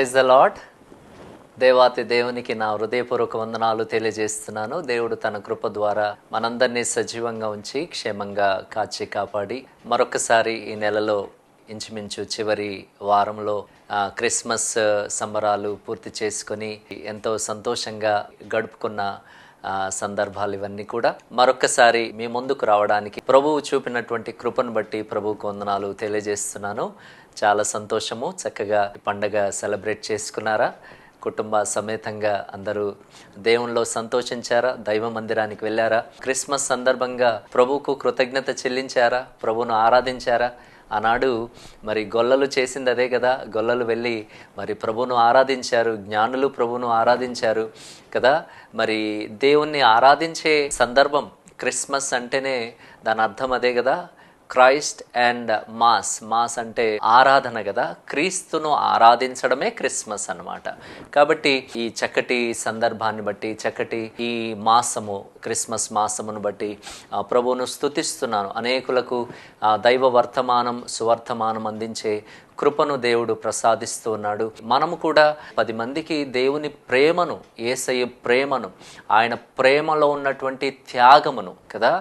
Praise the Lord దేవాతి దేవునికి నా హృదయపూర్వక వందనాలు తెలియజేస్తున్నాను. దేవుడు తన కృప ద్వారా మనందరినీ సజీవంగా ఉంచి క్షేమంగా కాచి కాపాడి మరొకసారి ఈ నెలలో ఇంచుమించు చివరి వారంలో క్రిస్మస్ సంబరాలు పూర్తి చేసుకొని ఎంతో సంతోషంగా గడుపుకున్న సందర్భాలు ఇవన్నీ కూడా మరొకసారి మీ ముందుకు రావడానికి ప్రభువు చూపినటువంటి కృపను బట్టి ప్రభువుకు వందనాలు తెలియజేస్తున్నాను. చాలా సంతోషము. చక్కగా పండగ సెలబ్రేట్ చేసుకున్నారా? కుటుంబ సమేతంగా అందరూ దేవునిలో సంతోషించారా? దైవ మందిరానికి వెళ్ళారా? క్రిస్మస్ సందర్భంగా ప్రభువుకు కృతజ్ఞత చెల్లించారా? ప్రభువును ఆరాధించారా? ఆనాడు మరి గొల్లలు చేసింది అదే కదా. గొల్లలు వెళ్ళి మరి ప్రభును ఆరాధించారు. జ్ఞానులు ప్రభును ఆరాధించారు కదా. మరి దేవుణ్ణి ఆరాధించే సందర్భం క్రిస్మస్ అంటేనే దాని అర్థం అదే కదా. Christ and mass. మాస్ అంటే ఆరాధన కదా? క్రీస్తును ఆరాధించడమే క్రిస్మస్ అన్నమాట. కాబట్టి ఈ చక్కటి సందర్భాన్ని బట్టి చక్కటి ఈ మాసము క్రిస్మస్ మాసమును బట్టి ప్రభువును స్తుతిస్తున్నాను. అనేకులకు దైవ వర్తమానం సువర్తమానం అందించే కృపను దేవుడు ప్రసాదిస్తూ ఉన్నాడు మనము కూడా పది మందికి దేవుని ప్రేమను ఏసయ్య ప్రేమను ఆయన ప్రేమలో ఉన్నటువంటి త్యాగమును కదా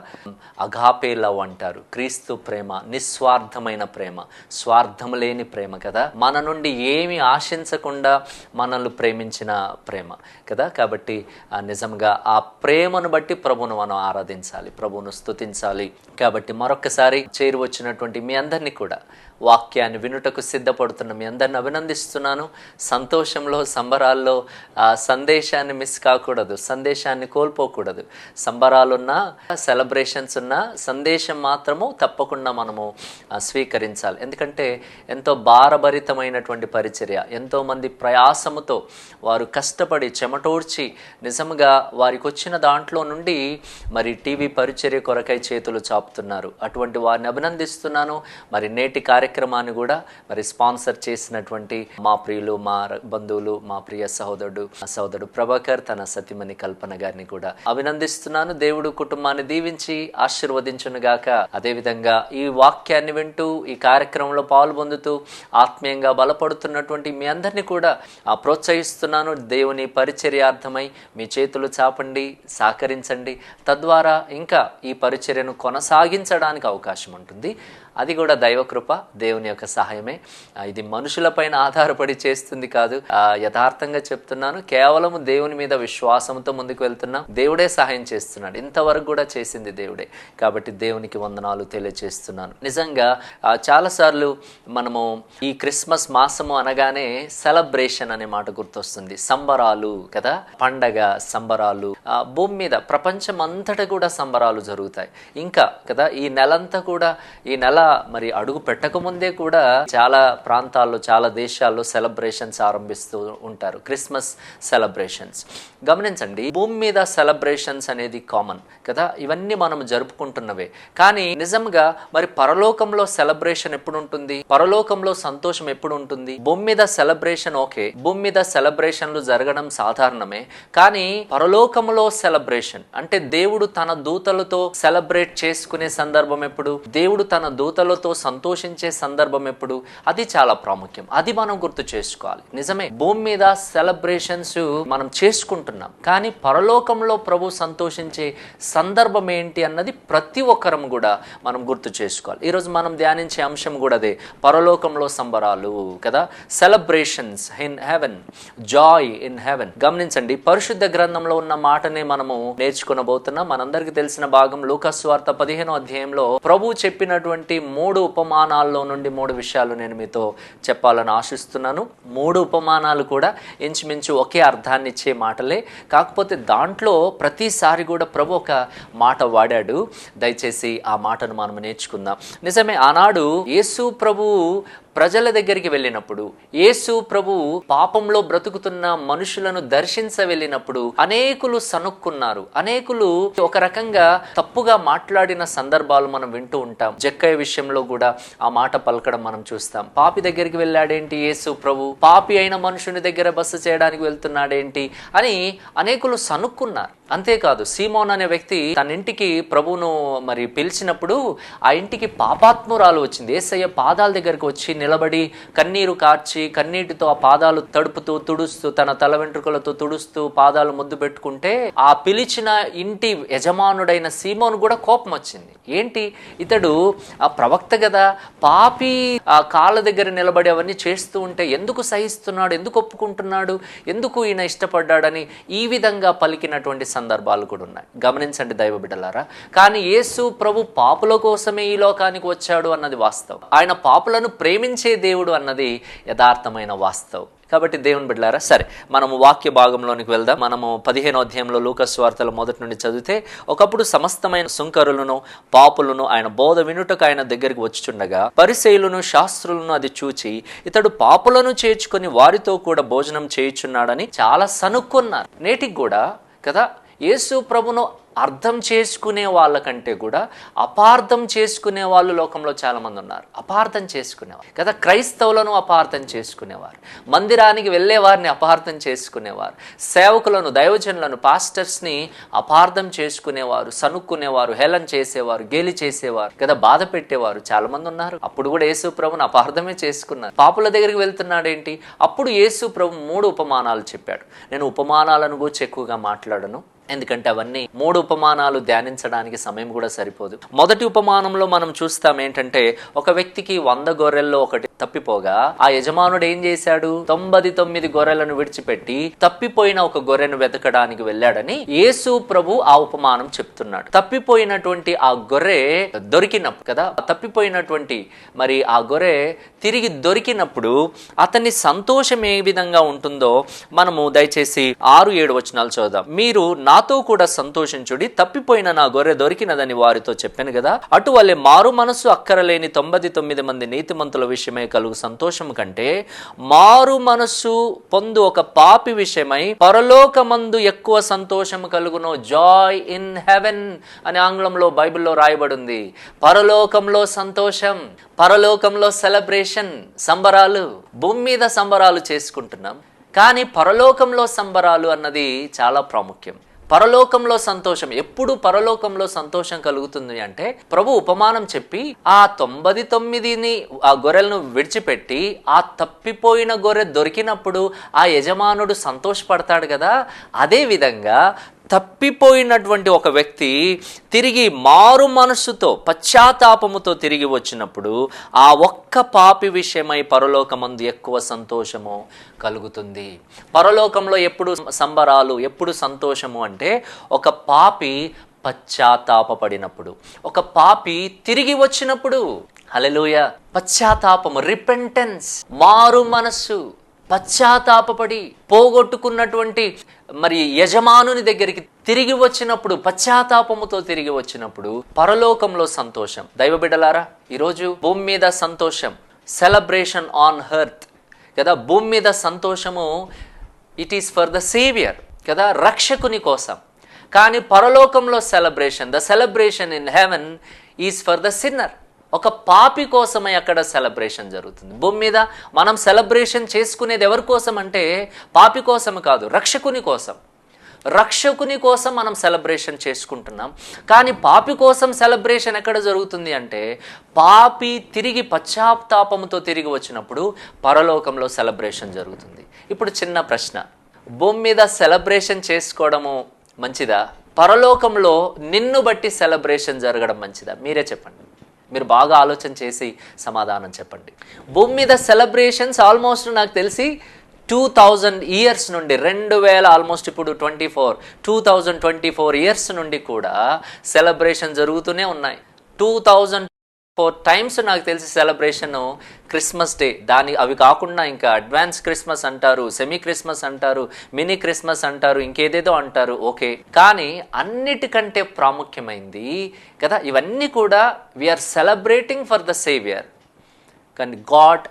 అఘాపే లవ్ అంటారు. క్రీస్తు ప్రేమ నిస్వార్థమైన ప్రేమ స్వార్థం లేని ప్రేమ కదా. మన నుండి ఏమి ఆశించకుండా మనల్ని ప్రేమించిన ప్రేమ కదా. కాబట్టి నిజంగా ఆ ప్రేమను బట్టి ప్రభును మనం ఆరాధించాలి ప్రభువును స్థుతించాలి కాబట్టి మరొకసారి చేరువచ్చినటువంటి మీ అందరినీ కూడా వాక్యాన్ని వినుటకు సిద్ధపడుతున్న మీ అందరిని అభినందిస్తున్నాను. సంతోషంలో సంబరాల్లో సందేశాన్ని మిస్ కాకూడదు సందేశాన్ని కోల్పోకూడదు. సంబరాలున్నా సెలబ్రేషన్స్ ఉన్నా సందేశం మాత్రము తప్పకుండా మనము స్వీకరించాలి. ఎందుకంటే ఎంతో భారభరితమైనటువంటి పరిచర్య ఎంతోమంది ప్రయాసముతో వారు కష్టపడి చెమటోడ్చి నిజంగా వారికి వచ్చిన దాంట్లో నుండి మరి టీవీ పరిచర్య కొరకై చేతులు చాపుతున్నారు. అటువంటి వారిని అభినందిస్తున్నాను. మరి నేటి కార్యక్రమాన్ని కూడా మరి స్పాన్సర్ చేసినటువంటి మా ప్రియులు మా బంధువులు మా ప్రియ సహోదరుడు సహోదరుడు ప్రభాకర్ తన సతిమణి కల్పన గారిని కూడా అభినందిస్తున్నాను. దేవుడు కుటుంబాన్ని దీవించి ఆశీర్వదించును గాక అదేవిధంగా ఈ వాక్యాన్ని వింటూ ఈ కార్యక్రమంలో పాల్పొందుతూ ఆత్మీయంగా బలపడుతున్నటువంటి మీ అందరినీ కూడా ఆ, ప్రోత్సహిస్తున్నాను. దేవుని పరిచర్యార్థమై మీ చేతులు చాపండి సహకరించండి. తద్వారా ఇంకా ఈ పరిచర్యను కొనసాగించడానికి అవకాశం ఉంటుంది. అది కూడా దైవకృప దేవుని యొక్క సహాయమే. ఇది ఇది మనుషులపైన ఆధారపడి చేస్తుంది కాదు. యథార్థంగా చెప్తున్నాను కేవలం దేవుని మీద విశ్వాసంతో ముందుకు వెళ్తున్నాం. దేవుడే సహాయం చేస్తున్నాడు. ఇంతవరకు కూడా చేసింది దేవుడే. కాబట్టి దేవునికి వందనాలు తెలియజేస్తున్నాను నిజంగా చాలాసార్లు మనము ఈ క్రిస్మస్ మాసము అనగానే సెలబ్రేషన్ అనే మాట గుర్తొస్తుంది. సంబరాలు కదా? పండగ సంబరాలు. భూమి మీద ప్రపంచం అంతటా కూడా సంబరాలు జరుగుతాయి. ఇంకా కదా ఈ నెలంతా కూడా ఈ నెల మరి అడుగు పెట్టకముందే కూడా చాలా ప్రాంతాల్లో చాలా దేశాల్లో సెలబ్రేషన్స్ ఆరంభిస్తూ ఉంటారు. క్రిస్మస్ సెలబ్రేషన్స్ గమనించండి భూమి మీద సెలబ్రేషన్స్ అనేది కామన్ కదా? ఇవన్నీ మనం జరుపుకుంటున్నవే. కానీ నిజంగా మరి పరలోకంలో సెలబ్రేషన్ ఎప్పుడు ఉంటుంది పరలోకంలో సంతోషం ఎప్పుడు ఉంటుంది భూమి మీద సెలబ్రేషన్ ఓకే భూమి మీద సెలబ్రేషన్లు జరగడం సాధారణమే. కానీ పరలోకంలో సెలబ్రేషన్ అంటే దేవుడు తన దూతలతో సెలబ్రేట్ చేసుకునే సందర్భం ఎప్పుడు? దేవుడు తన దూత దూతలతో సంతోషించే సందర్భం ఎప్పుడు? అది చాలా ప్రాముఖ్యం. అది మనం గుర్తు చేసుకోవాలి. నిజమే భూమి మీద సెలబ్రేషన్స్ మనం చేసుకుంటున్నాం. కానీ పరలోకంలో ప్రభు సంతోషించే సందర్భం ఏంటి అన్నది ప్రతి ఒక్కరం కూడా మనం గుర్తు చేసుకోవాలి. ఈరోజు మనం ధ్యానించే అంశం కూడా అదే పరలోకంలో సంబరాలు కదా? Celebrations in heaven joy in heaven గమనించండి పరిశుద్ధ గ్రంథంలో ఉన్న మాటనే మనము నేర్చుకునబోతున్నాం. మనందరికీ తెలిసిన భాగం లూకస్ వార్త పదిహేనో అధ్యాయంలో ప్రభు చెప్పినటువంటి మూడు ఉపమానాల్లో నుండి మూడు విషయాలు నేను మీతో చెప్పాలని ఆశిస్తున్నాను. మూడు ఉపమానాలు కూడా ఇంచుమించు ఒకే అర్థాన్ని ఇచ్చే మాటలే. కాకపోతే దాంట్లో ప్రతిసారి కూడా ప్రభు ఒక మాట వాడాడు. దయచేసి ఆ మాటను మనం నేర్చుకుందాం. నిజమే ఆనాడు యేసు ప్రభు ప్రజల దగ్గరికి వెళ్ళినప్పుడు యేసు ప్రభువు పాపంలో బ్రతుకుతున్న మనుషులను దర్శించ వెళ్ళినప్పుడు అనేకులు సనుక్కున్నారు అనేకులు ఒక రకంగా తప్పుగా మాట్లాడిన సందర్భాలు మనం వింటూ ఉంటాం. జక్కయ్య విషయంలో కూడా ఆ మాట పలకడం మనం చూస్తాం. పాపి దగ్గరికి వెళ్ళాడేంటి యేసు ప్రభు? పాపి అయిన మనుషుని దగ్గర బస్సు చేయడానికి వెళ్తున్నాడేంటి? అని అనేకులు సనుక్కున్నారు అంతేకాదు సీమోన్ అనే వ్యక్తి తన ఇంటికి ప్రభువును మరి పిలిచినప్పుడు ఆ ఇంటికి పాపాత్మురాలు వచ్చింది. ఏసయ్య పాదాల దగ్గరికి వచ్చి నిలబడి కన్నీరు కార్చి కన్నీటితో ఆ పాదాలు తడుపుతూ తుడుస్తూ తన తల వెంట్రుకలతో తుడుస్తూ పాదాలు ముద్దు పెట్టుకుంటే ఆ పిలిచిన ఇంటి యజమానుడైన సీమోన్ కూడా కోపం వచ్చింది. ఏంటి? ఇతడు ఆ ప్రవక్త కదా పాపి ఆ కాళ్ళ దగ్గర నిలబడి అవన్నీ చేస్తూ ఉంటే ఎందుకు సహిస్తున్నాడు? ఎందుకు ఒప్పుకుంటున్నాడు? ఎందుకు ఈయన ఇష్టపడ్డాడని ఈ విధంగా పలికినటువంటి సందర్భాలు కూడా ఉన్నాయి. గమనించండి దైవ బిడ్డలారా. కానీ యేసు ప్రభు పాపుల కోసమే ఈ లోకానికి వచ్చాడు అన్నది వాస్తవం. ఆయన పాపులను ప్రేమించే దేవుడు అన్నది యథార్థమైన వాస్తవం. కాబట్టి దేవుని బిడ్డలారా సరే మనము వాక్య భాగంలోనికి వెళ్దాం. మనము పదిహేనో అధ్యాయంలో లూకస్ వార్తలు మొదటి నుండి చదివితే ఒకప్పుడు సమస్తమైన సుంకరులను పాపులను ఆయన బోధ వినుటకు ఆయన దగ్గరికి వచ్చుచుండగా పరిశైలును శాస్త్రులను అది చూచి ఇతడు పాపులను చేర్చుకొని వారితో కూడా భోజనం చేయుచున్నాడని చాలా సనుక్కున్నారు. నేటికి కూడా కదా యేసు ప్రభును అర్థం చేసుకునే వాళ్ళకంటే కూడా అపార్థం చేసుకునే వాళ్ళు లోకంలో చాలామంది ఉన్నారు. అపార్థం చేసుకునేవారు. కదా క్రైస్తవులను అపార్థం చేసుకునేవారు. మందిరానికి వెళ్ళే వారిని అపార్థం చేసుకునేవారు. సేవకులను దైవజనులను పాస్టర్స్ని అపార్థం చేసుకునేవారు సనుక్కునేవారు హేళన చేసేవారు గేలి చేసేవారు. కదా బాధ పెట్టేవారు చాలామంది ఉన్నారు. అప్పుడు కూడా యేసు ప్రభుని అపార్థమే చేసుకున్నారు. పాపుల దగ్గరికి వెళ్తున్నాడేంటి? అప్పుడు యేసు ప్రభు మూడు ఉపమానాలు చెప్పాడు. నేను ఉపమానాలను గురించి ఎక్కువగా మాట్లాడను. ఎందుకంటే అవన్నీ మూడు ఉపమానాలు ధ్యానించడానికి సమయం కూడా సరిపోదు. మొదటి ఉపమానంలో మనం చూస్తాం ఏంటంటే ఒక వ్యక్తికి వంద గొర్రెల్లో ఒకటి తప్పిపోగా ఆ యజమానుడు ఏం చేశాడు? తొంభై తొమ్మిది గొర్రెలను విడిచిపెట్టి తప్పిపోయిన ఒక గొర్రెను వెతకడానికి వెళ్ళాడని యేసు ప్రభు ఆ ఉపమానం చెప్తున్నాడు. తప్పిపోయినటువంటి ఆ గొర్రె దొరికినప్పుడు కదా? తప్పిపోయినటువంటి మరి ఆ గొర్రె తిరిగి దొరికినప్పుడు అతని సంతోషం ఏ విధంగా ఉంటుందో మనము దయచేసి ఆరు ఏడు వచనాలు చూద్దాం మీరు నాతో కూడా సంతోషించుడి తప్పిపోయిన నా గొర్రె దొరికినదని వారితో చెప్పాను కదా? అటువలే మారు మనసు అక్కరలేని తొంభై తొమ్మిది మంది నీతిమంతుల విషయమై కలుగు సంతోషం కంటే మారు మనస్సు పొందు ఒక పాపి విషయమై పరలోకమందు ఎక్కువ సంతోషము కలుగును. జాయ్ ఇన్ హెవెన్ అని ఆంగ్లంలో బైబిల్లో రాయబడింది. పరలోకంలో సంతోషం పరలోకంలో సెలబ్రేషన్ సంబరాలు భూమి మీద సంబరాలు చేసుకుంటున్నాం. కానీ పరలోకంలో సంబరాలు అన్నది చాలా ప్రాముఖ్యం. పరలోకంలో సంతోషం. ఎప్పుడు పరలోకంలో సంతోషం కలుగుతుంది అంటే ప్రభు ఉపమానం చెప్పి ఆ తొంభై తొమ్మిదిని ఆ గొర్రెలను విడిచిపెట్టి ఆ తప్పిపోయిన గొర్రె దొరికినప్పుడు ఆ యజమానుడు సంతోషపడతాడు కదా? అదే విధంగా తప్పిపోయినటువంటి ఒక వ్యక్తి తిరిగి మారు మనస్సుతో పశ్చాత్తాపముతో తిరిగి వచ్చినప్పుడు ఆ ఒక్క పాపి విషయమై పరలోకమందు ఎక్కువ సంతోషము కలుగుతుంది. పరలోకంలో ఎప్పుడు సంబరాలు ఎప్పుడు సంతోషము అంటే ఒక పాపి పశ్చాత్తాపడినప్పుడు ఒక పాపి తిరిగి వచ్చినప్పుడు. హలలుయ పశ్చాత్తాపము రిపెంటెన్స్ మారు మనస్సు. పశ్చాత్తాపడి పోగొట్టుకున్నటువంటి మరి యజమానుని దగ్గరికి తిరిగి వచ్చినప్పుడు పశ్చాత్తాపముతో తిరిగి వచ్చినప్పుడు పరలోకంలో సంతోషం. దైవ బిడ్డలారా ఈరోజు భూమి మీద సంతోషం. సెలబ్రేషన్ ఆన్ హెర్త్ కదా భూమి మీద సంతోషము it is for the saviour కదా రక్షకుని కోసం. కానీ పరలోకంలో celebration the celebration in heaven is for the sinner ఒక పాపి కోసమే అక్కడ సెలబ్రేషన్ జరుగుతుంది. భూమి మీద మనం సెలబ్రేషన్ చేసుకునేది ఎవరి కోసం అంటే పాపి కోసం కాదు రక్షకుని కోసం. రక్షకుని కోసం మనం సెలబ్రేషన్ చేసుకుంటున్నాం. కానీ పాపి కోసం సెలబ్రేషన్ ఎక్కడ జరుగుతుంది అంటే పాపి తిరిగి పశ్చాత్తాపంతో తిరిగి వచ్చినప్పుడు పరలోకంలో సెలబ్రేషన్ జరుగుతుంది. ఇప్పుడు చిన్న ప్రశ్న. భూమి మీద సెలబ్రేషన్ చేసుకోవడము మంచిదా? పరలోకంలో నిన్ను బట్టి సెలబ్రేషన్ జరగడం మంచిదా? మీరే చెప్పండి. మీరు బాగా ఆలోచన చేసి సమాధానం చెప్పండి. భూమి మీద సెలబ్రేషన్స్ ఆల్మోస్ట్ నాకు తెలిసి టూ థౌజండ్ ఇయర్స్ నుండి రెండు వేల ఆల్మోస్ట్ ఇప్పుడు twenty four two thousand twenty four years నుండి కూడా సెలబ్రేషన్ జరుగుతూనే ఉన్నాయి. టూ థౌజండ్ ఫోర్ టైమ్స్ నాకు తెలిసి సెలబ్రేషన్ క్రిస్మస్ డే దాని అవి కాకుండా ఇంకా అడ్వాన్స్ క్రిస్మస్ అంటారు సెమీ క్రిస్మస్ అంటారు మినీ క్రిస్మస్ అంటారు ఇంకేదేదో అంటారు. ఓకే. కానీ అన్నిటికంటే ప్రాముఖ్యమైంది కదా ఇవన్నీ కూడా we are celebrating for the saviour కానీ గాడ్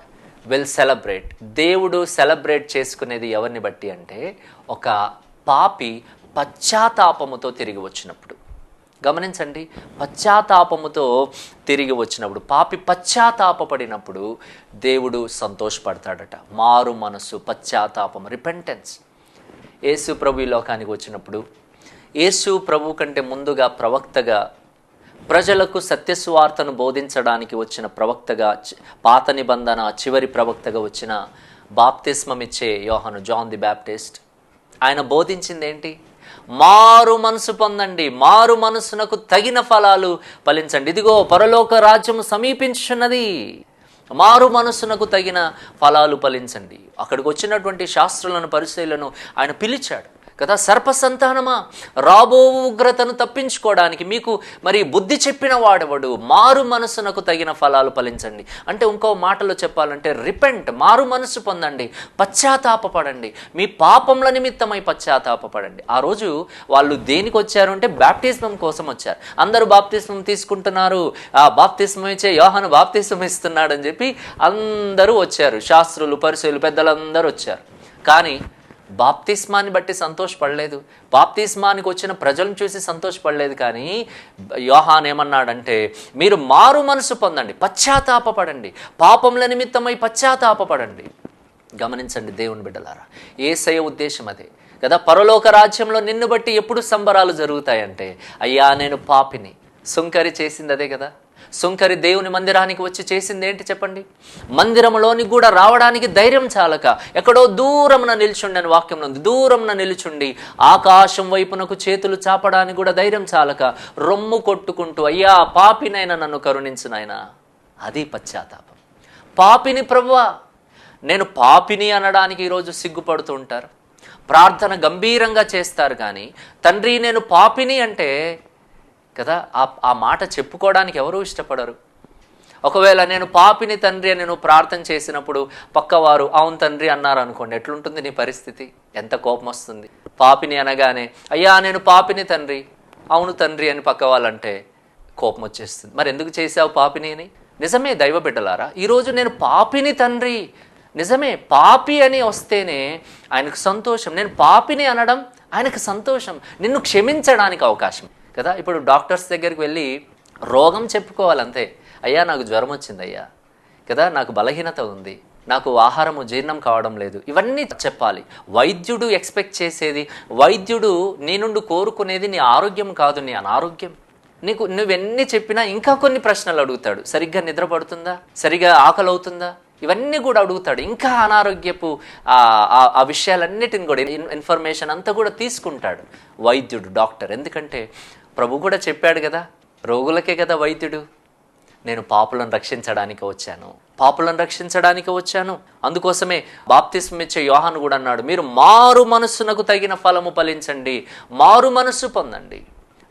విల్ సెలబ్రేట్ దేవుడు సెలబ్రేట్ చేసుకునేది ఎవరిని బట్టి అంటే ఒక పాపి పశ్చాత్తాపముతో తిరిగి వచ్చినప్పుడు. గమనించండి పశ్చాత్తాపముతో తిరిగి వచ్చినప్పుడు పాపి పశ్చాత్తాపపడినప్పుడు దేవుడు సంతోషపడతాడట. మారు మనసు పశ్చాత్తాపం రిపెంటెన్స్ యేసు ప్రభు ఈ లోకానికి వచ్చినప్పుడు యేసు ప్రభు కంటే ముందుగా ప్రవక్తగా ప్రజలకు సత్యస్వార్తను బోధించడానికి వచ్చిన ప్రవక్తగా పాత నిబంధన చివరి ప్రవక్తగా వచ్చిన బాప్తిస్మమిచ్చే యోహను జాన్ ది బ్యాప్టిస్ట్ ఆయన బోధించింది ఏంటి మారు మనసు పొందండి. మారు మనసునకు తగిన ఫలాలు ఫలించండి. ఇదిగో పరలోక రాజ్యం సమీపించున్నది మారు మనసునకు తగిన ఫలాలు ఫలించండి. అక్కడికి వచ్చినటువంటి శాస్త్రులను పరిశీలను ఆయన పిలిచాడు. కదా? సర్ప సంతానమా రాబో ఉగ్రతను తప్పించుకోవడానికి మీకు మరి బుద్ధి చెప్పిన వాడవడు? మారు మనసునకు తగిన ఫలాలు ఫలించండి. అంటే ఇంకో మాటలో చెప్పాలంటే రిపెంట్ మారు మనసు పొందండి. పశ్చాత్తాపడండి మీ పాపముల నిమిత్తమై పశ్చాత్తాపడండి ఆ రోజు వాళ్ళు దేనికి వచ్చారు అంటే బ్యాప్టిజం కోసం వచ్చారు. అందరూ బాప్తిస్మం తీసుకుంటున్నారు. ఆ బాప్తిస్మం ఇచ్చే యోహను బాప్తిస్మం ఇస్తున్నాడని చెప్పి అందరూ వచ్చారు. శాస్త్రులు పరిశీలు పెద్దలందరూ వచ్చారు. కానీ బాప్తిస్మాన్ని బట్టి సంతోషపడలేదు. బాప్తిస్మానికి వచ్చిన ప్రజలను చూసి సంతోషపడలేదు కానీ యోహాన్ ఏమన్నాడంటే మీరు మారు మనసు పొందండి పశ్చాత్తాపడండి పాపముల నిమిత్తమై పశ్చాత్తాపడండి గమనించండి దేవుని బిడ్డలారా ఏసయ ఉద్దేశం అదే. కదా పరలోక రాజ్యంలో నిన్ను బట్టి ఎప్పుడు సంబరాలు జరుగుతాయంటే అయ్యా నేను పాపిని. సుంకరి చేసింది అదే కదా. సుంకరి దేవుని మందిరానికి వచ్చి చేసింది ఏంటి చెప్పండి? మందిరంలోని కూడా రావడానికి ధైర్యం చాలక ఎక్కడో దూరమున నిల్చుండి అని వాక్యం ఉంది. దూరమున నిల్చుండి ఆకాశం వైపునకు చేతులు చాపడానికి కూడా ధైర్యం చాలక రొమ్ము కొట్టుకుంటూ అయ్యా పాపినైనా నన్ను కరుణించినైనా అది పశ్చాత్తాపం. పాపిని ప్రభువా నేను పాపిని అనడానికి ఈరోజు సిగ్గుపడుతూ ఉంటారు. ప్రార్థన గంభీరంగా చేస్తారు కానీ తండ్రి నేను పాపిని అంటే కదా? ఆ ఆ మాట చెప్పుకోవడానికి ఎవరూ ఇష్టపడరు. ఒకవేళ నేను పాపిని తండ్రి అని నువ్వు ప్రార్థన చేసినప్పుడు పక్కవారు అవును తండ్రి అన్నారు అనుకోండి ఎట్లుంటుంది నీ పరిస్థితి? ఎంత కోపం వస్తుంది పాపిని అనగానే అయ్యా నేను పాపిని తండ్రి అవును తండ్రి అని పక్క వాళ్ళంటే కోపం వచ్చేస్తుంది మరి ఎందుకు చేసావు పాపిని అని? నిజమే దైవ బిడ్డలారా ఈరోజు నేను పాపిని తండ్రి. నిజమే పాపి అని వస్తేనే ఆయనకు సంతోషం. నేను పాపిని అనడం ఆయనకు సంతోషం. నిన్ను క్షమించడానికి అవకాశం. కదా? ఇప్పుడు డాక్టర్స్ దగ్గరికి వెళ్ళి రోగం చెప్పుకోవాలంతే. అయ్యా నాకు జ్వరం వచ్చింది అయ్యా. కదా? నాకు బలహీనత ఉంది. నాకు ఆహారము జీర్ణం కావడం లేదు. ఇవన్నీ చెప్పాలి. వైద్యుడు ఎక్స్పెక్ట్ చేసేది వైద్యుడు నీ నుండి కోరుకునేది నీ ఆరోగ్యం కాదు నీ అనారోగ్యం. నీకు నువ్వెన్ని చెప్పినా ఇంకా కొన్ని ప్రశ్నలు అడుగుతాడు. సరిగ్గా నిద్రపడుతుందా సరిగ్గా ఆకలి అవుతుందా? ఇవన్నీ కూడా అడుగుతాడు. ఇంకా అనారోగ్యపు ఆ- ఆ విషయాలన్నిటిని కూడా ఇన్- ఇన్ఫర్మేషన్ అంతా కూడా తీసుకుంటాడు వైద్యుడు డాక్టర్. ఎందుకంటే ప్రభు కూడా చెప్పాడు కదా రోగులకే కదా వైద్యుడు. నేను పాపులను రక్షించడానికి వచ్చాను. పాపులను రక్షించడానికి వచ్చాను. అందుకోసమే బాప్తిస్మిచ్చే ఇచ్చే యోహాను కూడా అన్నాడు మీరు మారు మనస్సునకు తగిన ఫలము ఫలించండి మారు మనస్సు పొందండి.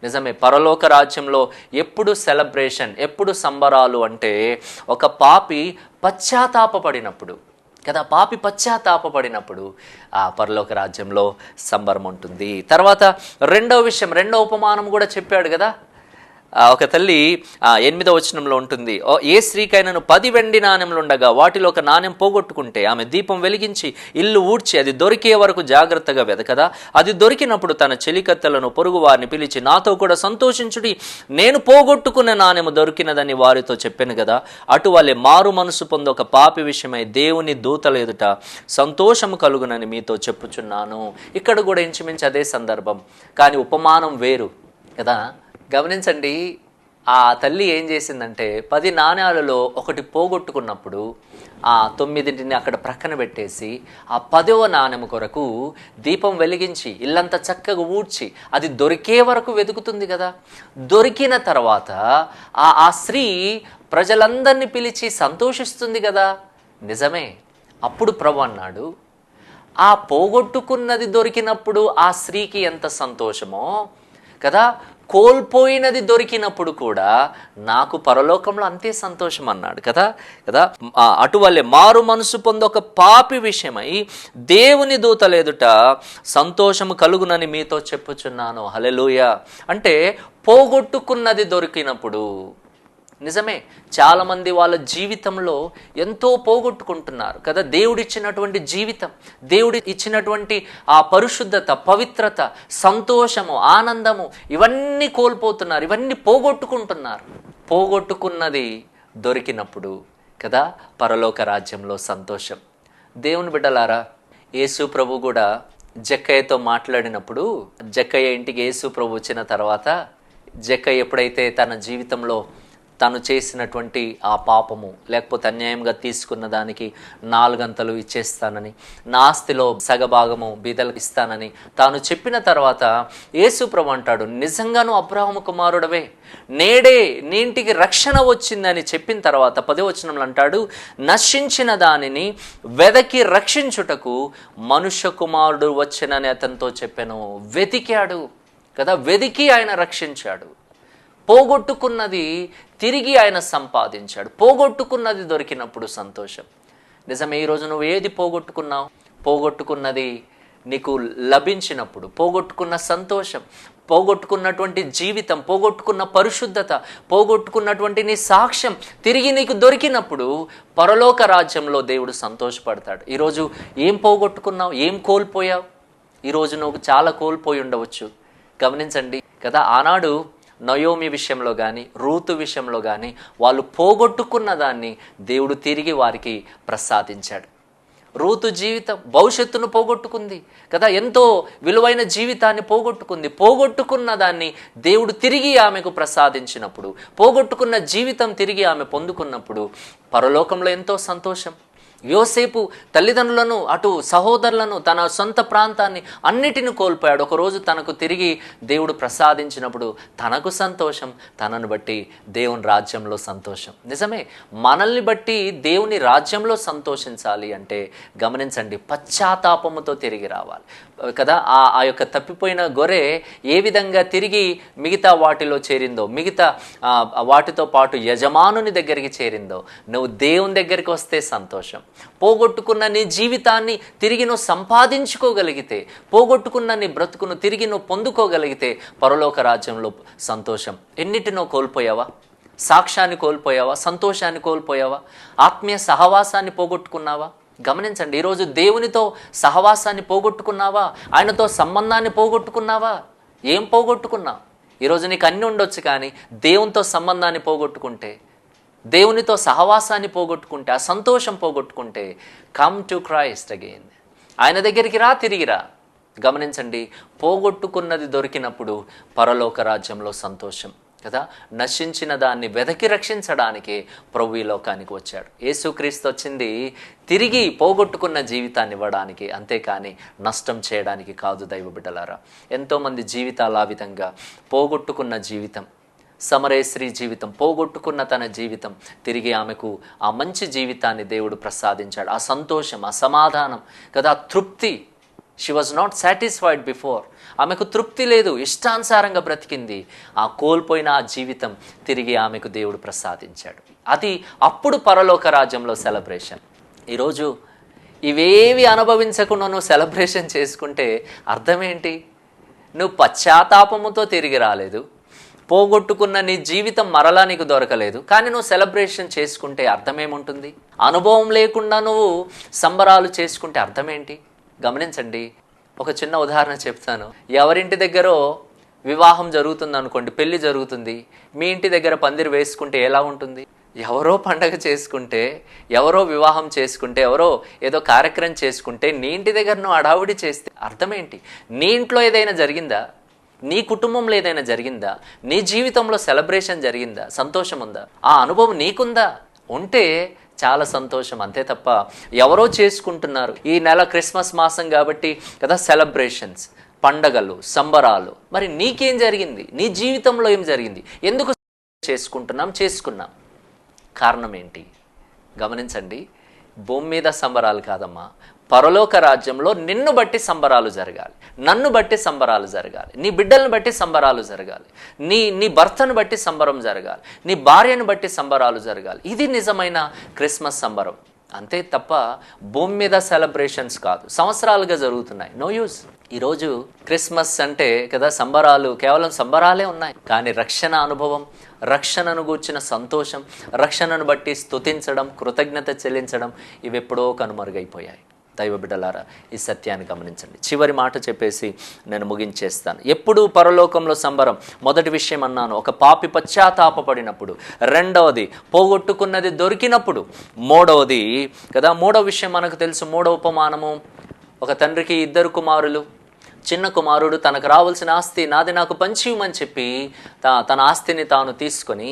నిజమే పరలోక రాజ్యంలో ఎప్పుడు సెలబ్రేషన్ ఎప్పుడు సంబరాలు అంటే ఒక పాపి పశ్చాత్తాపపడినప్పుడు. కదా పాపి పశ్చాత్తాపడినప్పుడు ఆ పరలోక రాజ్యంలో సంబరం ఉంటుంది. తర్వాత రెండో విషయం రెండో ఉపమానం కూడా చెప్పాడు కదా ఒక తల్లి ఎనిమిదవ వచనంలో ఉంటుంది "ఓ, ఏ స్త్రీకైనాను పది వెండి నాణెంలు ఉండగా వాటిలో ఒక నాణెం పోగొట్టుకుంటే ఆమె దీపం వెలిగించి ఇల్లు ఊడ్చి అది దొరికే వరకు జాగ్రత్తగా వెదకదా? అది దొరికినప్పుడు తన చెలికత్తెలను పొరుగు వారిని పిలిచి నాతో కూడా సంతోషించుడి నేను పోగొట్టుకున్న నాణెము దొరికినదని వారితో చెప్పాను కదా? అటు వాళ్ళే మారు మనసు పొంది ఒక పాపి విషయమై దేవుని దూతల ఎదుట సంతోషము కలుగునని మీతో చెప్పుచున్నాను. ఇక్కడ కూడా ఇంచుమించు అదే సందర్భం. కానీ ఉపమానం వేరు కదా? గమనించండి ఆ తల్లి ఏం చేసిందంటే పది నాణ్యాలలో ఒకటి పోగొట్టుకున్నప్పుడు ఆ తొమ్మిదింటిని అక్కడ ప్రక్కన పెట్టేసి ఆ పదవ నాణ్యం కొరకు దీపం వెలిగించి ఇల్లంతా చక్కగా ఊడ్చి అది దొరికే వరకు వెతుకుతుంది కదా. దొరికిన తర్వాత ఆ ఆ స్త్రీ ప్రజలందరినీ పిలిచి సంతోషిస్తుంది కదా. నిజమే. అప్పుడు ప్రభు అన్నాడు ఆ పోగొట్టుకున్నది దొరికినప్పుడు ఆ స్త్రీకి ఎంత సంతోషమో కదా కోల్పోయినది దొరికినప్పుడు కూడా నాకు పరలోకంలో అంతే సంతోషం అన్నాడు కదా? కదా? అటువల్లే మారు మనసు పొందొక పాపి విషయమై దేవుని దూతలేదుట సంతోషము కలుగునని మీతో చెప్పుచున్నాను. హలెలుయ అంటే పోగొట్టుకున్నది దొరికినప్పుడు నిజమే చాలామంది వాళ్ళ జీవితంలో ఎంతో పోగొట్టుకుంటున్నారు కదా. దేవుడిచ్చినటువంటి జీవితం దేవుడి ఇచ్చినటువంటి ఆ పరిశుద్ధత పవిత్రత సంతోషము ఆనందము ఇవన్నీ కోల్పోతున్నారు ఇవన్నీ పోగొట్టుకుంటున్నారు. పోగొట్టుకున్నది దొరికినప్పుడు కదా పరలోక రాజ్యంలో సంతోషం. దేవుని బిడ్డలారా యేసు ప్రభు కూడా జక్కయ్యతో మాట్లాడినప్పుడు జక్కయ్య ఇంటికి యేసు ప్రభు వచ్చిన తర్వాత జక్కయ్య ఎప్పుడైతే తన జీవితంలో తను చేసినటువంటి ఆ పాపము లేకపోతే అన్యాయంగా తీసుకున్న దానికి నాలుగంతలు ఇచ్చేస్తానని నా ఆస్తిలో సగభాగము బీదలకు ఇస్తానని తాను చెప్పిన తర్వాత యేసుప్రభు అంటాడు నిజంగాను అబ్రాహము కుమారుడవే నేడే నీ ఇంటికి రక్షణ వచ్చిందని చెప్పిన తర్వాత పదే అంటాడు నశించిన దానిని వెదకి రక్షించుటకు మనుష్య కుమారుడు వచ్చనని అతనితో చెప్పాను వెతికాడు కదా వెదికి ఆయన రక్షించాడు. పోగొట్టుకున్నది తిరిగి ఆయన సంపాదించాడు. పోగొట్టుకున్నది దొరికినప్పుడు సంతోషం. నిజమే ఈరోజు నువ్వు ఏది పోగొట్టుకున్నావు? పోగొట్టుకున్నది నీకు లభించినప్పుడు పోగొట్టుకున్న సంతోషం పోగొట్టుకున్నటువంటి జీవితం పోగొట్టుకున్న పరిశుద్ధత పోగొట్టుకున్నటువంటి నీ సాక్ష్యం తిరిగి నీకు దొరికినప్పుడు పరలోక రాజ్యంలో దేవుడు సంతోషపడతాడు. ఈరోజు ఏం పోగొట్టుకున్నావు? ఏం కోల్పోయావు? ఈరోజు నువ్వు చాలా కోల్పోయి ఉండవచ్చు. గమనించండి కదా ఆనాడు నయోమి విషయంలో కానీ రూతు విషయంలో కానీ వాళ్ళు పోగొట్టుకున్న దాన్ని దేవుడు తిరిగి వారికి ప్రసాదించాడు. రూతు జీవితం భవిష్యత్తును పోగొట్టుకుంది కదా? ఎంతో విలువైన జీవితాన్ని పోగొట్టుకుంది. పోగొట్టుకున్న దాన్ని దేవుడు తిరిగి ఆమెకు ప్రసాదించినప్పుడు పోగొట్టుకున్న జీవితం తిరిగి ఆమె పొందుకున్నప్పుడు పరలోకంలో ఎంతో సంతోషం. యోసేపు తల్లిదండ్రులను అటు సహోదరులను తన సొంత ప్రాంతాన్ని అన్నిటిని కోల్పోయాడు. ఒకరోజు తనకు తిరిగి దేవుడు ప్రసాదించినప్పుడు తనకు సంతోషం తనను బట్టి దేవుని రాజ్యంలో సంతోషం. నిజమే మనల్ని బట్టి దేవుని రాజ్యంలో సంతోషించాలి అంటే గమనించండి పశ్చాత్తాపముతో తిరిగి రావాలి. కదా ఆ ఆ యొక్క తప్పిపోయిన గొర్రె ఏ విధంగా తిరిగి మిగతా వాటిలో చేరిందో మిగతా వాటితో పాటు యజమానుని దగ్గరికి చేరిందో నువ్వు దేవుని దగ్గరికి వస్తే సంతోషం. పోగొట్టుకున్న నీ జీవితాన్ని తిరిగి నువ్వు సంపాదించుకోగలిగితే పోగొట్టుకున్న నీ బ్రతుకును తిరిగి నువ్వు పొందుకోగలిగితే పరలోక రాజ్యంలో సంతోషం ఎన్నిటినో కోల్పోయావా? సాక్ష్యాన్ని కోల్పోయావా? సంతోషాన్ని కోల్పోయావా? ఆత్మీయ సహవాసాన్ని పోగొట్టుకున్నావా? గమనించండి ఈరోజు దేవునితో సహవాసాన్ని పోగొట్టుకున్నావా? ఆయనతో సంబంధాన్ని పోగొట్టుకున్నావా? ఏం పోగొట్టుకున్నావు? ఈరోజు నీకు అన్నీ ఉండొచ్చు కానీ దేవునితో సంబంధాన్ని పోగొట్టుకుంటే దేవునితో సహవాసాన్ని పోగొట్టుకుంటే ఆ సంతోషం పోగొట్టుకుంటే కమ్ టు క్రైస్ట్ అగైన్ ఆయన దగ్గరికి రా తిరిగిరా గమనించండి పోగొట్టుకున్నది దొరికినప్పుడు పరలోక రాజ్యంలో సంతోషం కదా? నశించిన దాన్ని వెదకి రక్షించడానికి ప్రభు ఈ లోకానికి వచ్చాడు. యేసుక్రీస్తు వచ్చింది తిరిగి పోగొట్టుకున్న జీవితాన్ని ఇవ్వడానికి అంతేకాని నష్టం చేయడానికి కాదు దైవ బిడ్డలారా. ఎంతోమంది జీవితాలు ఆ విధంగా పోగొట్టుకున్న జీవితం సమరేశ్రీ జీవితం పోగొట్టుకున్న తన జీవితం. తిరిగి ఆమెకు ఆ మంచి జీవితాన్ని దేవుడు ప్రసాదించాడు. ఆ సంతోషం ఆ సమాధానం కదా తృప్తి. She was not satisfied before ఆమెకు తృప్తి లేదు ఇష్టానుసారంగా బ్రతికింది. ఆ కోల్పోయిన ఆ జీవితం తిరిగి ఆమెకు దేవుడు ప్రసాదించాడు. అది అప్పుడు పరలోక రాజ్యంలో సెలబ్రేషన్ ఈరోజు ఇవేవి అనుభవించకుండా నువ్వు సెలబ్రేషన్ చేసుకుంటే అర్థమేంటి? నువ్వు పశ్చాత్తాపముతో తిరిగి రాలేదు. పోగొట్టుకున్న నీ జీవితం మరలా నీకు దొరకలేదు. కానీ నువ్వు సెలబ్రేషన్ చేసుకుంటే అర్థమేముంటుంది? అనుభవం లేకుండా నువ్వు సంబరాలు చేసుకుంటే అర్థమేంటి? గమనించండి. ఒక చిన్న ఉదాహరణ చెప్తాను. ఎవరింటి దగ్గరో వివాహం జరుగుతుంది అనుకోండి పెళ్ళి జరుగుతుంది మీ ఇంటి దగ్గర పందిరి వేసుకుంటే ఎలా ఉంటుంది? ఎవరో పండగ చేసుకుంటే ఎవరో వివాహం చేసుకుంటే ఎవరో ఏదో కార్యక్రమం చేసుకుంటే నీ ఇంటి దగ్గర నువ్వు అడావుడి చేస్తే అర్థమేంటి? నీ ఇంట్లో ఏదైనా జరిగిందా? నీ కుటుంబంలో ఏదైనా జరిగిందా? నీ జీవితంలో సెలబ్రేషన్ జరిగిందా? సంతోషం ఉందా ఆ అనుభవం నీకుందా? ఉంటే చాలా సంతోషం అంతే తప్ప ఎవరో చేసుకుంటున్నారు. ఈ నెల క్రిస్మస్ మాసం కాబట్టి కదా సెలబ్రేషన్స్ పండగలు సంబరాలు. మరి నీకేం జరిగింది? నీ జీవితంలో ఏం జరిగింది? ఎందుకు చేసుకుంటున్నాం? చేసుకున్నాం. కారణం ఏంటి? గమనించండి. భూమి మీద సంబరాలు కాదమ్మా. పరలోక రాజ్యంలో నిన్ను బట్టి సంబరాలు జరగాలి. నన్ను బట్టి సంబరాలు జరగాలి. నీ బిడ్డలను బట్టి సంబరాలు జరగాలి. నీ నీ భర్తను బట్టి సంబరం జరగాలి. నీ భార్యను బట్టి సంబరాలు జరగాలి. ఇది నిజమైన క్రిస్మస్ సంబరం. అంతే తప్ప భూమి మీద సెలబ్రేషన్స్ కాదు. సంవత్సరాలుగా జరుగుతున్నాయి. నో యూస్ ఈరోజు క్రిస్మస్ అంటే కదా సంబరాలు కేవలం సంబరాలే ఉన్నాయి. కానీ రక్షణ అనుభవం రక్షణను గూర్చిన సంతోషం రక్షణను బట్టి స్తుతించడం కృతజ్ఞత చెల్లించడం ఇవి ఎప్పుడో కనుమరుగైపోయాయి. దైవ బిడ్డలారా ఈ సత్యాన్ని గమనించండి. చివరి మాట చెప్పేసి నేను ముగించేస్తాను. ఎప్పుడు పరలోకంలో సంబరం. మొదటి విషయం అన్నాను ఒక పాపి పశ్చాత్తాపడినప్పుడు రెండవది పోగొట్టుకున్నది దొరికినప్పుడు. మూడవది కదా మూడవ విషయం మనకు తెలుసు మూడవ ఉపమానము. ఒక తండ్రికి ఇద్దరు కుమారులు. చిన్న కుమారుడు తనకు రావాల్సిన ఆస్తి నాది నాకు పంచివ్వమని చెప్పి తా తన ఆస్తిని తాను తీసుకొని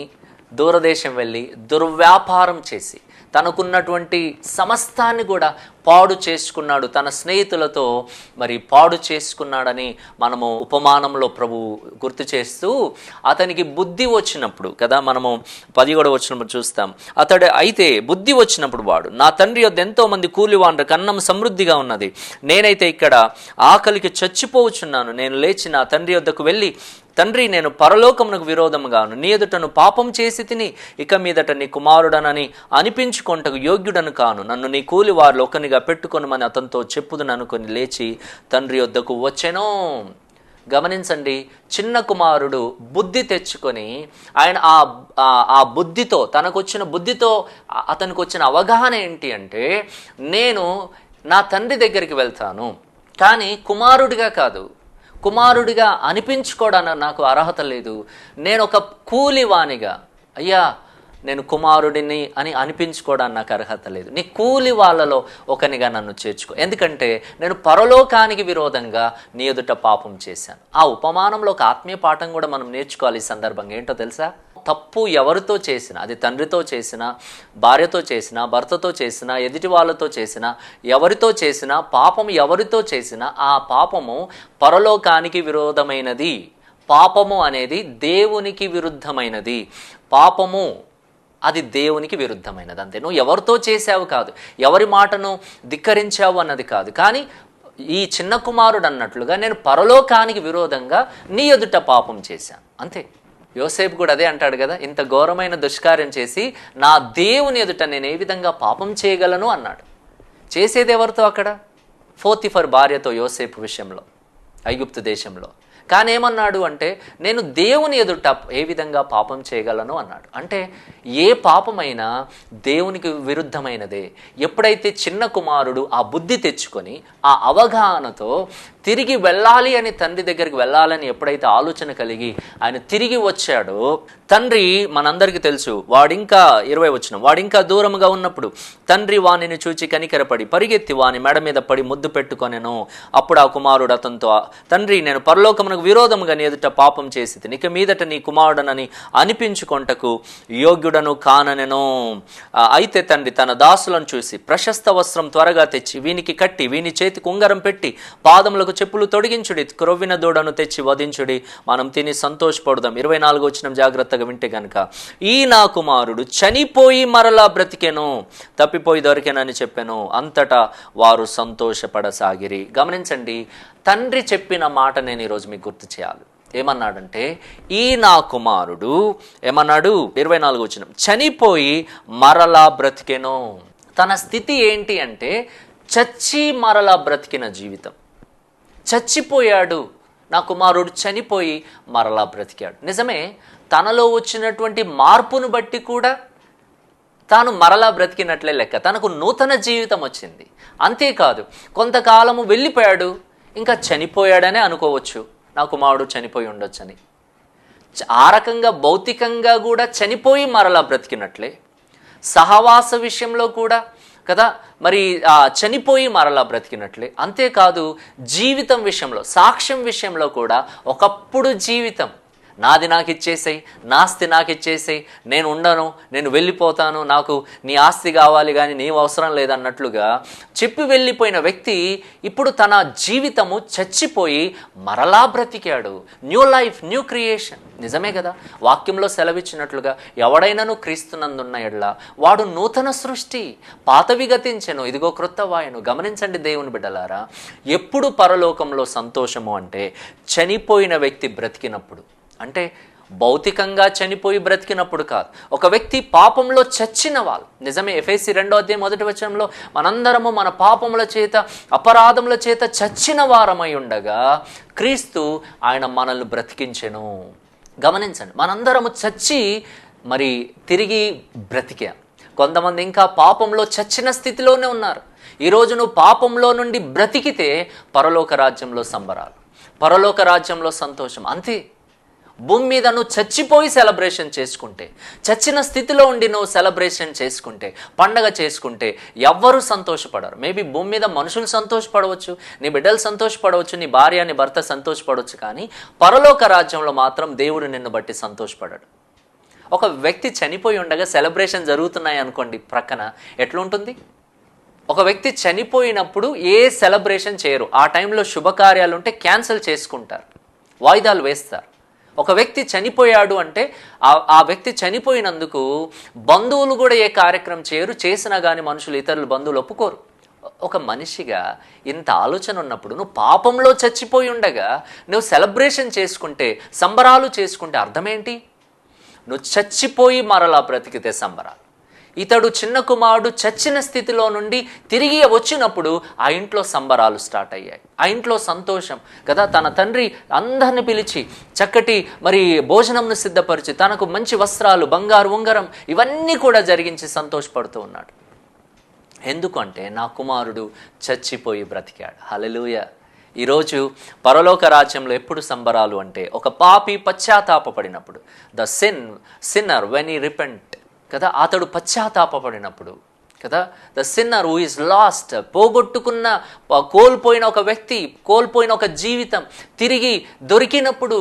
దూరదేశం వెళ్ళి దుర్వ్యాపారం చేసి తనకున్నటువంటి సమస్తాన్ని కూడా పాడు చేసుకున్నాడు తన స్నేహితులతో. మరి పాడు చేసుకున్నాడని మనము ఉపమానంలో ప్రభు గుర్తు చేస్తూ అతనికి బుద్ధి వచ్చినప్పుడు కదా మనము పదిహేడు వచ్చినప్పుడు చూస్తాం. అతడు అయితే బుద్ధి వచ్చినప్పుడు వాడు నా తండ్రి యొద్ ఎంతో మంది కూలివాండ్రకు అన్నం సమృద్ధిగా ఉన్నది. నేనైతే ఇక్కడ ఆకలికి చచ్చిపోవచ్చున్నాను. నేను లేచి నా తండ్రి వద్దకు వెళ్ళి తండ్రి నేను పరలోకమునకు విరోధముగాను నీ ఎదుటను పాపం చేసి తిని ఇక మీదట నీ కుమారుడనని అనిపించుకొంటకు యోగ్యుడను కాను. నన్ను నీ కూలి వారిలో ఒకనిగా పెట్టుకొనమని అతనితో చెప్పుదని అనుకొని లేచి తండ్రి వద్దకు వచ్చెనో. గమనించండి చిన్న కుమారుడు బుద్ధి తెచ్చుకొని ఆయన ఆ ఆ- బుద్ధితో తనకు వచ్చిన బుద్ధితో అతనికి వచ్చిన అవగాహన ఏంటి అంటే నేను నా తండ్రి దగ్గరికి వెళ్తాను. కానీ కుమారుడిగా కాదు. కుమారుడిగా అనిపించుకోవడానికి నాకు అర్హత లేదు. నేను ఒక కూలివాణిగా. అయ్యా నేను కుమారుడిని అని అనిపించుకోవడానికి నాకు అర్హత లేదు. నీ కూలి వాళ్ళలో ఒకనిగా నన్ను చేర్చుకో. ఎందుకంటే నేను పరలోకానికి విరోధంగా నీ ఎదుట పాపం చేశాను. ఆ ఉపమానంలో ఒక ఆత్మీయ పాఠం కూడా మనం నేర్చుకోవాలి ఈ సందర్భంగా. ఏంటో తెలుసా? తప్పు ఎవరితో చేసినా అది తండ్రితో చేసినా భార్యతో చేసినా భర్తతో చేసినా ఎదుటి వాళ్ళతో చేసినా ఎవరితో చేసినా పాపం ఎవరితో చేసినా ఆ పాపము పరలోకానికి విరోధమైనది. పాపము అనేది దేవునికి విరుద్ధమైనది. పాపము అది దేవునికి విరుద్ధమైనది అంతే. నువ్వు ఎవరితో చేసావు కాదు ఎవరి మాటను ధిక్కరించావు అన్నది కాదు. కానీ ఈ చిన్న కుమారుడు అన్నట్లుగా నేను పరలోకానికి విరోధంగా నీ ఎదుట పాపం చేశాను. అంతే. యోసేపు కూడా అదే అంటాడు కదా ఇంత ఘోరమైన దుష్కార్యం చేసి నా దేవుని ఎదుట నేను ఏ విధంగా పాపం చేయగలను అన్నాడు. చేసేది ఎవరితో అక్కడ? ఫోర్తిఫర్ భార్యతో యోసేపు విషయంలో ఐగుప్తు దేశంలో. కానీ ఏమన్నాడు అంటే నేను దేవుని ఎదుట ఏ విధంగా పాపం చేయగలను? అన్నాడు. అంటే ఏ పాపమైనా దేవునికి విరుద్ధమైనదే. ఎప్పుడైతే చిన్న కుమారుడు ఆ బుద్ధి తెచ్చుకొని ఆ అవగాహనతో తిరిగి వెళ్ళాలి అని తండ్రి దగ్గరికి వెళ్ళాలని ఎప్పుడైతే ఆలోచన కలిగి ఆయన తిరిగి వచ్చాడో తండ్రి మనందరికీ తెలుసు వాడింకా ఇరవై వచ్చిన వాడింకా దూరంగా ఉన్నప్పుడు తండ్రి వాణిని చూచి కనికరపడి పరిగెత్తి వాని మెడ మీద పడి ముద్దు పెట్టుకొనెను. అప్పుడు ఆ కుమారుడు అతనితో తండ్రి నేను పరలోకమునకు విరోధముగా ఎదుట పాపం చేసి ఇక మీదట నీ కుమారుడనని అనిపించుకొంటకు యోగ్యుడను కాననెను. అయితే తండ్రి తన దాసులను చూసి ప్రశస్త వస్త్రం త్వరగా తెచ్చి వీనికి కట్టి వీని చేతికి ఉంగరం పెట్టి పాదములకు చెప్పులు తొడిగించుడి క్రొవ్విన దూడను తెచ్చి వధించుడి. మనం తిని సంతోషపడదాం. ఇరవై నాలుగు వచ్చిన జాగ్రత్తగా వింటే కనుక ఈ నా కుమారుడు చనిపోయి మరలా బ్రతికెను తప్పిపోయి దొరికెనని చెప్పాను. అంతటా వారు సంతోషపడసాగిరి. గమనించండి తండ్రి చెప్పిన మాట నేను ఈరోజు మీకు గుర్తు చేయాలి. ఏమన్నాడంటే ఈ నా కుమారుడు ఏమన్నాడు? ఇరవై నాలుగు వచ్చిన. చనిపోయి మరలా బ్రతికెను. తన స్థితి ఏంటి అంటే చచ్చి మరలా బ్రతికిన జీవితం. చచ్చిపోయాడు. నా కుమారుడు చనిపోయి మరలా బ్రతికాడు. నిజమే తనలో వచ్చినటువంటి మార్పును బట్టి కూడా తాను మరలా బ్రతికినట్లే లెక్క. తనకు నూతన జీవితం వచ్చింది. అంతేకాదు కొంతకాలము వెళ్ళిపోయాడు. ఇంకా చనిపోయాడనే అనుకోవచ్చు. నా కుమారుడు చనిపోయి ఉండొచ్చని. చ- ఆ రకంగా భౌతికంగా కూడా చనిపోయి మరలా బ్రతికినట్లే. సహవాస విషయంలో కూడా కదా? మరి ఆ చనిపోయి మరలా బ్రతికినట్లే. అంతేకాదు జీవితం విషయంలో సాక్ష్యం విషయంలో కూడా ఒకప్పుడు జీవితం నాది నాకు ఇచ్చేసేయి నాస్తి నాకు ఇచ్చేసేయి నేను ఉండను నేను వెళ్ళిపోతాను నాకు నీ ఆస్తి కావాలి కానీ నీవు అవసరం లేదన్నట్లుగా చెప్పి వెళ్ళిపోయిన వ్యక్తి ఇప్పుడు తన జీవితము చచ్చిపోయి మరలా బ్రతికాడు. న్యూ లైఫ్ న్యూ క్రియేషన్ నిజమే కదా? వాక్యంలో సెలవిచ్చినట్లుగా ఎవడైనాను క్రీస్తునందున్న ఎడ్ల వాడు నూతన సృష్టి పాతవి గతించెను ఇదిగో క్రొత్త వాయను. గమనించండి దేవుని బిడ్డలారా ఎప్పుడు పరలోకంలో సంతోషము అంటే చనిపోయిన వ్యక్తి బ్రతికినప్పుడు. అంటే భౌతికంగా చనిపోయి బ్రతికినప్పుడు కాదు. ఒక వ్యక్తి పాపంలో చచ్చిన వాళ్ళు. నిజమే ఎఫ్ఐసి రెండో అధ్యాయం మొదటి వచనంలో మనందరము మన పాపముల చేత అపరాధముల చేత చచ్చిన వారమై ఉండగా క్రీస్తు ఆయన మనల్ని బ్రతికించెను. గమనించండి మనందరము చచ్చి మరి తిరిగి బ్రతికాం. కొంతమంది ఇంకా పాపంలో చచ్చిన స్థితిలోనే ఉన్నారు. ఈరోజు నువ్వు పాపంలో నుండి బ్రతికితే పరలోక రాజ్యంలో సంబరాలు పరలోక రాజ్యంలో సంతోషం. అంతే. భూమి మీద నువ్వు చచ్చిపోయి సెలబ్రేషన్ చేసుకుంటే చచ్చిన స్థితిలో ఉండి నువ్వు సెలబ్రేషన్ చేసుకుంటే పండగ చేసుకుంటే ఎవ్వరూ సంతోషపడరు. మేబీ భూమి మీద మనుషులు సంతోషపడవచ్చు నీ బిడ్డలు సంతోషపడవచ్చు నీ భార్య నీ భర్త సంతోషపడవచ్చు కానీ పరలోక రాజ్యంలో మాత్రం దేవుడు నిన్ను బట్టి సంతోషపడడు. ఒక వ్యక్తి చనిపోయి ఉండగా సెలబ్రేషన్ జరుగుతున్నాయి అనుకోండి ప్రక్కన ఎట్లుంటుంది? ఒక వ్యక్తి చనిపోయినప్పుడు ఏ సెలబ్రేషన్ చేయరు. ఆ టైంలో శుభకార్యాలు ఉంటే క్యాన్సిల్ చేసుకుంటారు. వాయిదాలు వేస్తారు. ఒక వ్యక్తి చనిపోయాడు అంటే ఆ వ్యక్తి చనిపోయినందుకు బంధువులు కూడా ఏ కార్యక్రమం చేయరు చేసినా కానీ మనుషులు ఇతరులు బంధువులు ఒప్పుకోరు. ఒక మనిషిగా ఇంత ఆలోచన ఉన్నప్పుడు నువ్వు పాపంలో చచ్చిపోయి ఉండగా నువ్వు సెలబ్రేషన్ చేసుకుంటే సంబరాలు చేసుకుంటే అర్థమేంటి? నువ్వు చచ్చిపోయి మరలా బ్రతికితే సంబరాలు. ఇతడు చిన్న కుమారుడు చచ్చిన స్థితిలో నుండి తిరిగి వచ్చినప్పుడు ఆ ఇంట్లో సంబరాలు స్టార్ట్ అయ్యాయి. ఆ ఇంట్లో సంతోషం కదా తన తండ్రి అందరిని పిలిచి చక్కటి మరి భోజనంను సిద్ధపరిచి తనకు మంచి వస్త్రాలు బంగారు ఉంగరం ఇవన్నీ కూడా జరిగించి సంతోషపడుతూ ఉన్నాడు. ఎందుకంటే నా కుమారుడు చచ్చిపోయి బ్రతికాడు. హలలుయ ఈరోజు పరలోక రాజ్యంలో ఎప్పుడు సంబరాలు అంటే ఒక పాపి పశ్చాత్తాపపడినప్పుడు. The sin sinner when he repent. కదా? అతడు పశ్చాత్తాపడినప్పుడు కదా? The sinner who is lost పోగొట్టుకున్న కోల్పోయిన ఒక వ్యక్తి కోల్పోయిన ఒక జీవితం తిరిగి దొరికినప్పుడు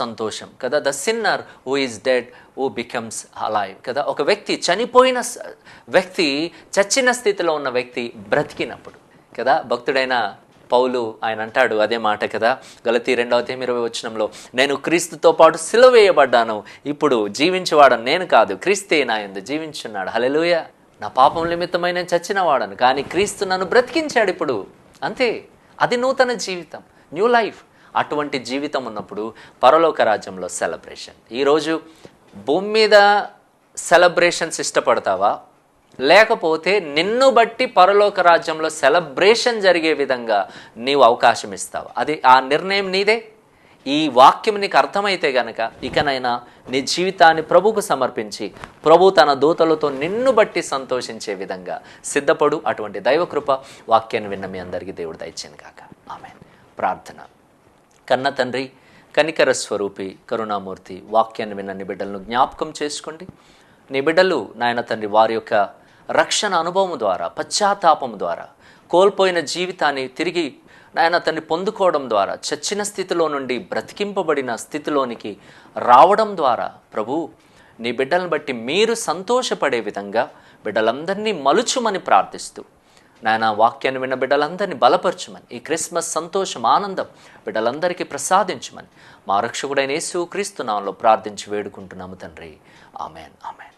సంతోషం కదా? The sinner who is dead who becomes alive కదా? ఒక వ్యక్తి చనిపోయిన వ్యక్తి చచ్చిన స్థితిలో ఉన్న వ్యక్తి బ్రతికినప్పుడు కదా? భక్తుడైన పౌలు ఆయన అంటాడు అదే మాట కదా. గలతీ రెండవ అధ్యాయం ఇరవై వచనంలో నేను క్రీస్తుతో పాటు సిలువ వేయబడ్డాను. ఇప్పుడు జీవించేవాడను నేను కాదు. క్రీస్తే నా ఎందు జీవించున్నాడు. హలెలుయ నా పాపం నిమిత్తమై నేను చచ్చినవాడను. కానీ క్రీస్తు నన్ను బ్రతికించాడు ఇప్పుడు. అంతే. అది నూతన జీవితం. New life. అటువంటి జీవితం ఉన్నప్పుడు పరలోక రాజ్యంలో సెలబ్రేషన్. ఈరోజు భూమి మీద సెలబ్రేషన్స్ ఇష్టపడతావా? లేకపోతే నిన్ను బట్టి పరలోక రాజ్యంలో సెలబ్రేషన్ జరిగే విధంగా నీవు అవకాశం ఇస్తావు? అది ఆ నిర్ణయం నీదే. ఈ వాక్యం నీకు అర్థమైతే గనక ఇకనైనా నీ జీవితాన్ని ప్రభుకు సమర్పించి ప్రభు తన దూతలతో నిన్ను బట్టి సంతోషించే విధంగా సిద్ధపడు. అటువంటి దైవకృప వాక్యాన్ని విన్న మీ అందరికీ దేవుడు దయచేను కాక ఆమె ప్రార్థన. కన్న తండ్రి కనికర స్వరూపి కరుణామూర్తి వాక్యాన్ని విన్న బిడ్డలను జ్ఞాపకం చేసుకోండి. నీ బిడ్డలు నాయన తండ్రి వారి యొక్క రక్షణ అనుభవం ద్వారా పశ్చాత్తాపం ద్వారా కోల్పోయిన జీవితాన్ని తిరిగి నాయన తన్ని పొందుకోవడం ద్వారా చచ్చిన స్థితిలో నుండి బ్రతికింపబడిన స్థితిలోనికి రావడం ద్వారా ప్రభు నీ బిడ్డలను బట్టి మీరు సంతోషపడే విధంగా బిడ్డలందరినీ మలుచుమని ప్రార్థిస్తూ నాయన వాక్యాన్ని విన్న బిడ్డలందరినీ బలపరచుమని ఈ క్రిస్మస్ సంతోషం ఆనందం బిడ్డలందరికీ ప్రసాదించమని మా రక్షకుడైన యేసు క్రీస్తు నామంలో ప్రార్థించి వేడుకుంటున్నాము తండ్రి. Amen amen.